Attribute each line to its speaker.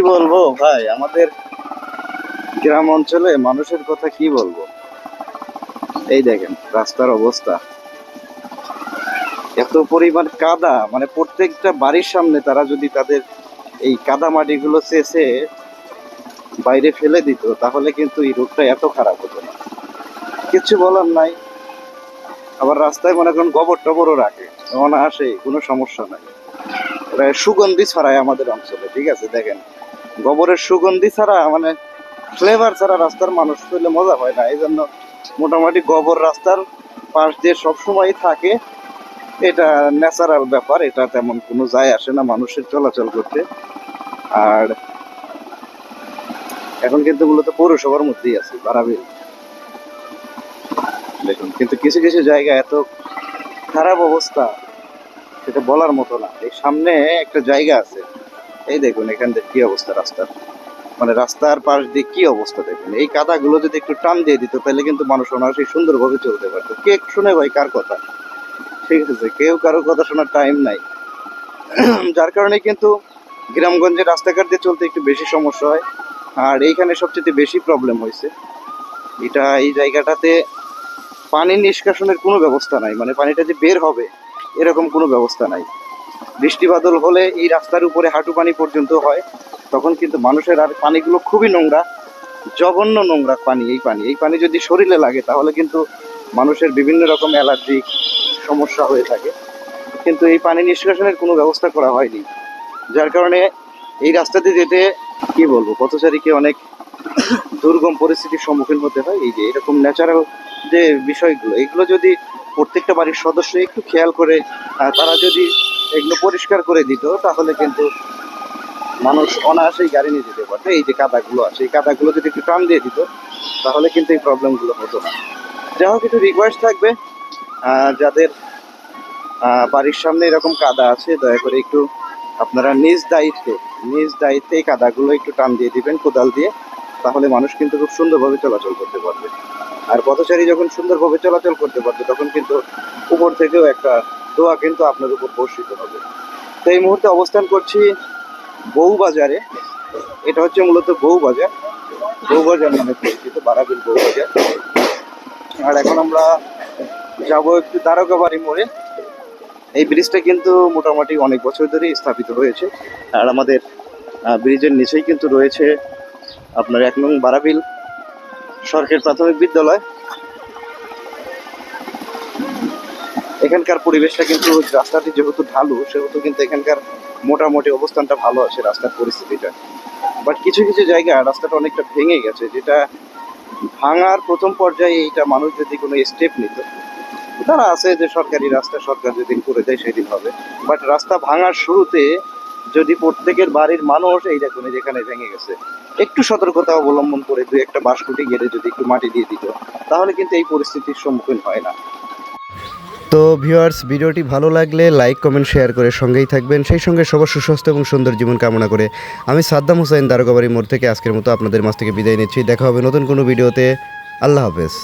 Speaker 1: বলব ভাই? আমাদের গ্রাম অঞ্চলে মানুষের কথা কি বলব? এই দেখেন, রাস্তার অবস্থা। এত পরিমাণ কাদা মানে প্রত্যেকটা বাড়ির সামনে তারা যদি তাদের এই কাদা মাটিগুলো চেষে বাইরে ফেলে দিত, তাহলে কিন্তু এই রোগটা এত খারাপ হতো না। কিছু বলার নাই। আবার রাস্তায় মনে করেন গোবর টবরও রাখে। অনায়াসে কোনো সমস্যা নাই। সুগন্ধি ছড়ায় আমাদের অঞ্চলে, ঠিক আছে? দেখেন, গোবরের সুগন্ধি ছাড়া মানে ফ্লেভার ছাড়া রাস্তার মানুষ পেলে মজা হয় না। এই জন্য মোটামুটি গোবর রাস্তার পাশ দিয়ে সবসময় থাকে। এটা ন্যাচারাল ব্যাপার, এটা তেমন কোনো যায় আসে না মানুষের চলাচল করতে। আর এখন কিন্তু মূলত পৌরসভার মধ্যেই আছে, বারাবিল। দেখুন, কিন্তু কিছু কিছু জায়গা এত খারাপ অবস্থা সেটা বলার মতো না। এই সামনে একটা জায়গা আছে। এই দেখুন, এখান থেকে কি অবস্থা রাস্তার? মানে রাস্তার পাশ দিয়ে কি অবস্থা দেখুন। এই কাদাগুলো যদি একটু টান দিয়ে দিত, তাহলে কিন্তু মানুষ অনায়াসই সুন্দরভাবে চলতে পারতো। কে শুনে ভাই কার কথা? ঠিক আছে, কেউ কারও কথা শোনার টাইম নাই। যার কারণে কিন্তু গ্রামগঞ্জে রাস্তাঘাট দিয়ে চলতে একটু বেশি সমস্যা হয়। আর এইখানে সবচেয়ে বেশি প্রবলেম হয়েছে। এটা এই জায়গাটাতে পানি নিষ্কাশনের কোনো ব্যবস্থা নাই। মানে পানিটা যে বের হবে এরকম কোনো ব্যবস্থা নাই। বৃষ্টি বাদল হলে এই রাস্তার উপরে হাঁটু পানি পর্যন্ত হয়, তখন কিন্তু মানুষের আর পানিগুলো খুবই নোংরা, জঘন্য নোংরা পানি, এই পানি। এই পানি যদি শরীরে লাগে, তাহলে কিন্তু মানুষের বিভিন্ন রকম অ্যালার্জি সমস্যা হয়ে থাকে। কিন্তু এই পানি নিষ্কাশনের কোনো ব্যবস্থা করা হয়নি। যার কারণে এই রাস্তাতে যেতে, কি বলব, পথচারীকে অনেক দুর্গম পরিস্থিতির সম্মুখীন হতে হয়। এই যে এরকম ন্যাচারাল যে বিষয়গুলো, এগুলো যদি প্রত্যেকটা বাড়ির সদস্য একটু খেয়াল করে তারা যদি এগুলো পরিষ্কার করে দিত, তাহলে কিন্তু মানুষ অনায়াসেই গাড়ি নিয়ে যেতে পারতো। এই যে কাদাগুলো আছে, এই কাদাগুলো যদি একটু টান দিয়ে দিত, তাহলে কিন্তু এই প্রবলেমগুলো হতো না। যাই হোক, একটু রিকোয়েস্ট থাকবে যাদের বাড়ির সামনে এরকম কাদা আছে, দয়া করে একটু আপনারা নিজ দায়িত্বে নিজ দায়িত্বে এই কাদাগুলো একটু টান দিয়ে দিবেন, কোদাল দিয়ে, তাহলে মানুষ কিন্তু খুব সুন্দরভাবে চলাচল করতে পারবে। আর পথচারী যখন সুন্দরভাবে চলাচল করতে পারবে, তখন কিন্তু উপর থেকেও একটা দোয়া কিন্তু আপনার উপর বর্ষিত হবে। তো এই মুহূর্তে অবস্থান করছি বউবাজারে। এটা হচ্ছে মূলত বউবাজার। বউবাজার নামে পরিচিত, বারাবিল বউবাজার। আর এখন আমরা যাব একটু দ্বারকাবাড়ি মোড়ে। এই ব্রিজটা কিন্তু মোটামুটি অনেক বছর ধরেই স্থাপিত হয়েছে। আর আমাদের ব্রিজের নিচেই কিন্তু রয়েছে আপনার এক নং বারাবিল। সরকারি প্রাথমিক বিদ্যালয়। এখানকার পরিবেশটা কিন্তু রাস্তাটি যেহেতু ঢালু, সেহেতু কিন্তু এখানকার মোটামুটি অবস্থানটা ভালো আছে রাস্তার পরিস্থিতিটা। বাট কিছু কিছু জায়গা রাস্তাটা অনেকটা ভেঙে গেছে, যেটা ভাঙার প্রথম পর্যায়ে এইটা মানুষ যদি কোনো স্টেপ নিত, তারা আছে যে সরকারি রাস্তা সরকার যেদিন করে দেয় সেদিন হবে। বাট রাস্তা ভাঙার শুরুতে যদি প্রত্যেকের বাড়ির মানুষ, এই দেখুন যেখানে ভেঙে গেছে, একটু সতর্কতা অবলম্বন করে দুই একটা বাঁশকুটি গেড়ে যদি একটু মাটি দিয়ে দিত, তাহলে কিন্তু এই পরিস্থিতির সম্মুখীন হয় না।
Speaker 2: তো ভিউয়ার্স ভিডিওটি ভালো লাগলে লাইক কমেন্ট শেয়ার করে সঙ্গেই থাকবেন। সেই সঙ্গে সবার সুস্বাস্থ্য এবং সুন্দর জীবন কামনা করে আমি সাদ্দাম হোসেন দারোগাবাড়ি মোড় থেকে আজকের মতো আপনাদের মাছ থেকে বিদায় নিচ্ছি। দেখা হবে নতুন কোনো ভিডিওতে। আল্লাহ হাফেজ।